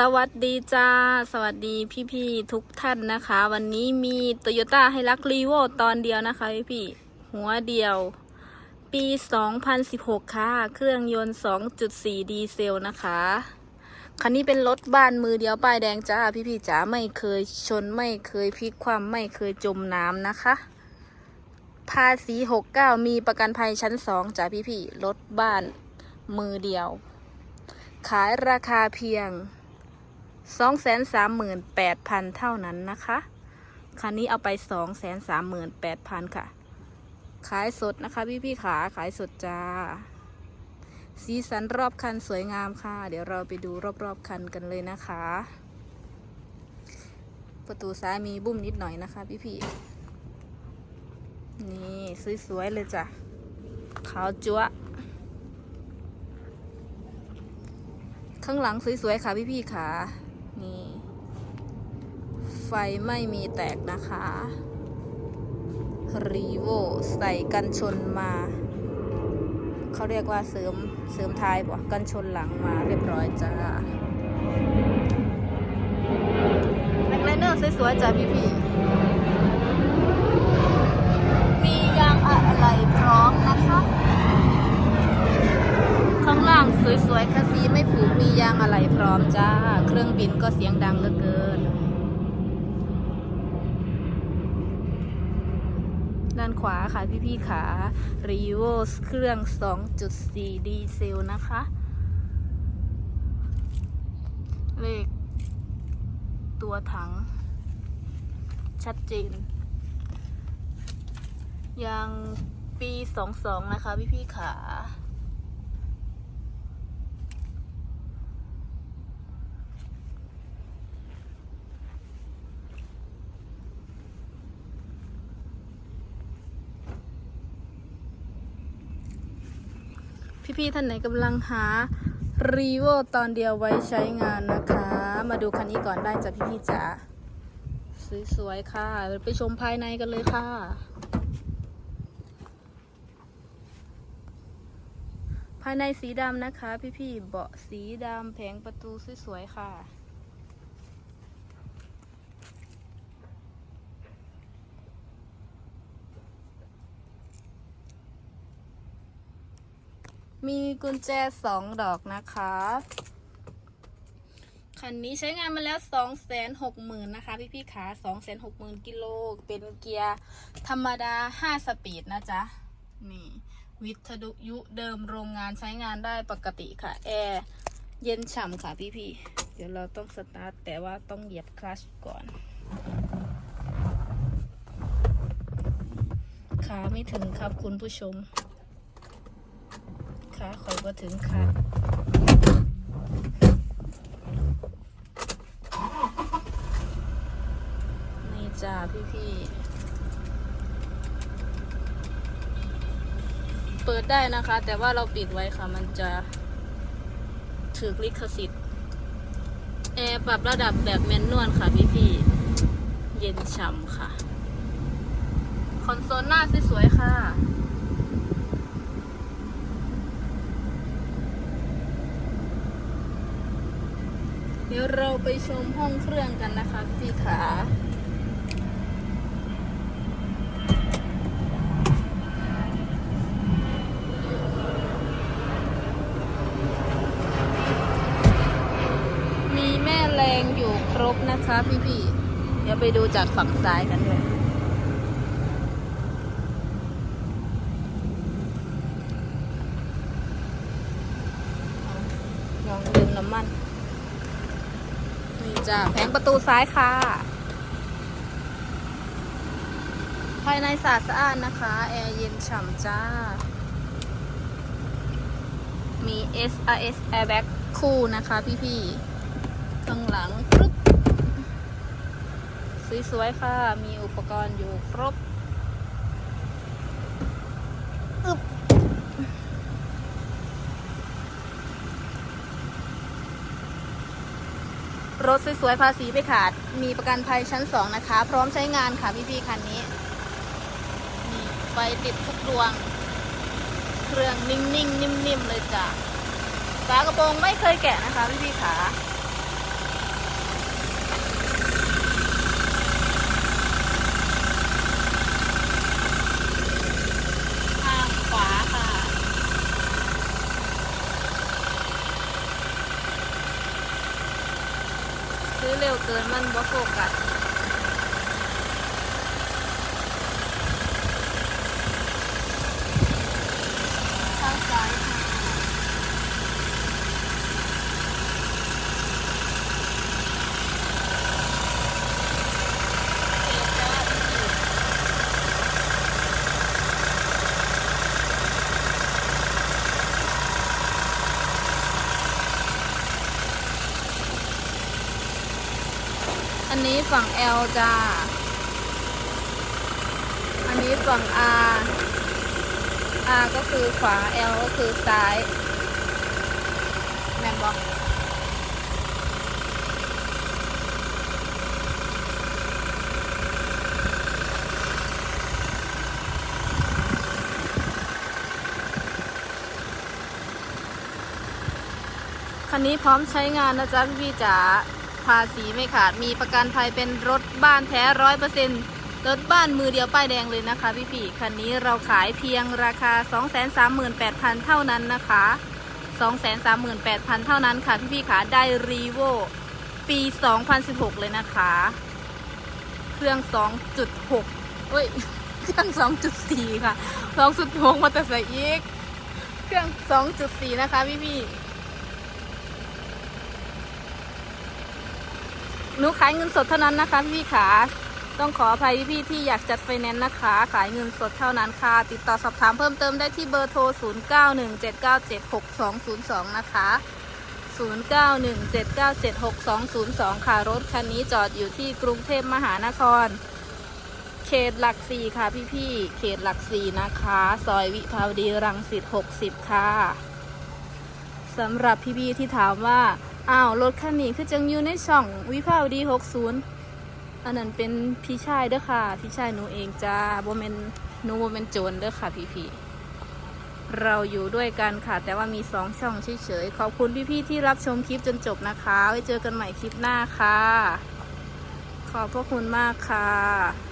สวัสดีจ้า สวัสดีพี่ๆทุกท่านนะคะ วันนี้มีโตโยต้าให้รักรีโวตอนเดียวนะคะพี่ๆหัวเดียว ปี 2016 ค่ะ เครื่องยนต์ 2.4 ดีเซลนะคะ คันนี้เป็นรถบ้านมือเดียวป้ายแดงจ้า พี่ๆจ๋าไม่เคยชนไม่เคยพลิกความไม่เคยจมน้ำนะคะ ภาษี 69 มีประกันภัยชั้น 2จ้าพี่ๆรถบ้านมือเดียวขายราคาเพียง 238,000เท่านั้นนะคะ คันนี้เอาไป238,000ค่ะ ขายสดนะคะพี่พี่ๆขาขายสดจ้า สีสันรอบคันสวยงามค่ะ เดี๋ยวเราไปดูรอบๆคันกันเลยนะคะ ประตูซ้ายมีบุ้มนิดหน่อยนะคะพี่พี่ๆนี่สวยๆเลยจ้ะขาวจั๊วข้างหลังสวยๆค่ะพี่ๆค่ะ นี่ ไฟไม่มีแตกนะคะรีโวใส่กันชนมา เขาเรียกว่าเสริมเสริมท้ายบ่กันชนหลังมาเรียบร้อยจ้าแม็กไลเนอร์สวยๆจ้าพี่ๆมียางอะไรพร้อมนะคะ สวยๆคัสซีไม่ผูกมียางอะไรพร้อมจ้า เครื่องบินก็เสียงดังเหลือเกิน ด้านขวาค่ะพี่ๆขา r e v o เครื่อง 2.4 ดีเซลนะคะ เลข ตัวถัง ชัดเจน ยางปี 22 นะคะพี่ๆขา พี่ๆท่านไหนกำลังหารีโวตอนเดียวไว้ใช้งานนะคะ มาดูคันนี้ก่อนได้จ้ะพี่ๆจ๋าสวยๆ ค่ะไปชมภายในกันเลยค่ะ ภายในสีดำนะคะ พี่ๆเบาะสีดำแผงประตูสวยๆ ค่ะ มีกุญแจสองดอกนะคะ คันนี้ใช้งานมาแล้ว2 6 0 0 0 0นะคะ พี่พี่ๆขา2 6 0 0 0 0กิโล เป็นเกียร์ธรรมดา 5 สปีดนะจ๊ะ นี่ วิทยุเดิมโรงงานใช้งานได้ปกติค่ะ แอร์เย็นฉ่ำค่ะพี่พี่ๆเดี๋ยวเราต้องสตาร์ทแต่ว่าต้องเหยียบคลัชก่อนขาไม่ถึงครับคุณผู้ชม ขาคอยก็ถึงค่ะนี่จ้าพี่พี่ๆ เปิดได้นะคะ แต่ว่าเราปิดไว้ค่ะ มันจะถือลิขสิทธิ์แอร์ปรับระดับแบบแมนนวลค่ะพี่พี่ๆเย็นฉ่ำค่ะ คอนโซลหน้าสวยๆค่ะ ดี๋ยวเราไปชมห้องเครื่องกันนะคะพี่ขามีแม่แรงอยู่ครบนะคะพี่ๆเดี๋ยวไปดูจากฝั่งซ้ายกันเลยลองลืมน้ำมัน จ้ะแผงประตูซ้ายค่ะ ภายในสะอาดสะอานนะคะ แอร์เย็นฉ่ำจ้า มี SRS airbag คู่นะคะพี่ๆ ข้างหลังครึบสวยๆค่ะ มีอุปกรณ์อยู่ครบอึบ รถสวยๆภาษีไม่ขาด มีประกันภัยชั้น2นะคะ พร้อมใช้งานค่ะพี่ๆคันนี้นี่ไฟติดทุกดวง เครื่องนิ่งๆ นิ่มๆ เลยจ้ะฝากระโปรงไม่เคยแกะนะคะพี่ๆขา ซื้อเร็วเกินมันบ่โฟกัสข้างซ้ายค่ะโอเคจ้าพี่ อันนี้ฝั่ง L จ้า อันนี้ฝั่ง R R ก็คือขวา L ก็คือซ้ายแมนบอกคันนี้พร้อมใช้งานนะจ๊ะพี่จ๋า ภาษีไม่ขาด มีประกันภัยเป็นรถบ้านแท้ร้อยเปอร์เซ็นรถบ้านมือเดียวป้ายแดงเลยนะคะพี่พี่คันนี้เราขายเพียงราคา 238,000 เท่านั้นนะคะ 238,000 เท่านั้นค่ะพี่พี่ๆค่ะได้รีโวปี 2016 เลยนะคะ เครื่อง 2.6เอ้ย เครื่อง 2.4 ค่ะ 2.6 มาแต่ใส่อีก เครื่อง 2.4 นะคะพี่พี่ หนูขายเงินสดเท่านั้นนะคะพี่ๆขา ต้องขออภัยพี่ๆที่อยากจัดไฟแนนซ์นะคะ ขายเงินสดเท่านั้นค่ะ ติดต่อสอบถามเพิ่มเติมได้ที่เบอร์โทร 0917976202 นะคะ 0917976202 ค่ะ รถคันนี้จอดอยู่ที่กรุงเทพมหานคร เขตหลักสี่ค่ะพี่ๆ เขตหลักสี่นะคะ ซอยวิภาวดีรังสิต60 ค่ะสำหรับพี่ๆที่ถามว่า อ้าวรถคันนี้คือจังอยู่ในช่องวิภาวดี60อันนั้นเป็นพี่ชายเด้อค่ะ พี่ชายหนูเองจ้าโบเมนหนูโบเมนโจรเด้อค่ะพี่ๆเราอยู่ด้วยกันค่ะ แต่ว่ามีสองช่องเฉยๆขอบคุณพี่ๆที่รับชมคลิปจนจบนะคะ ไว้เจอกันใหม่คลิปหน้าค่ะ ขอบพระคุณมากค่ะ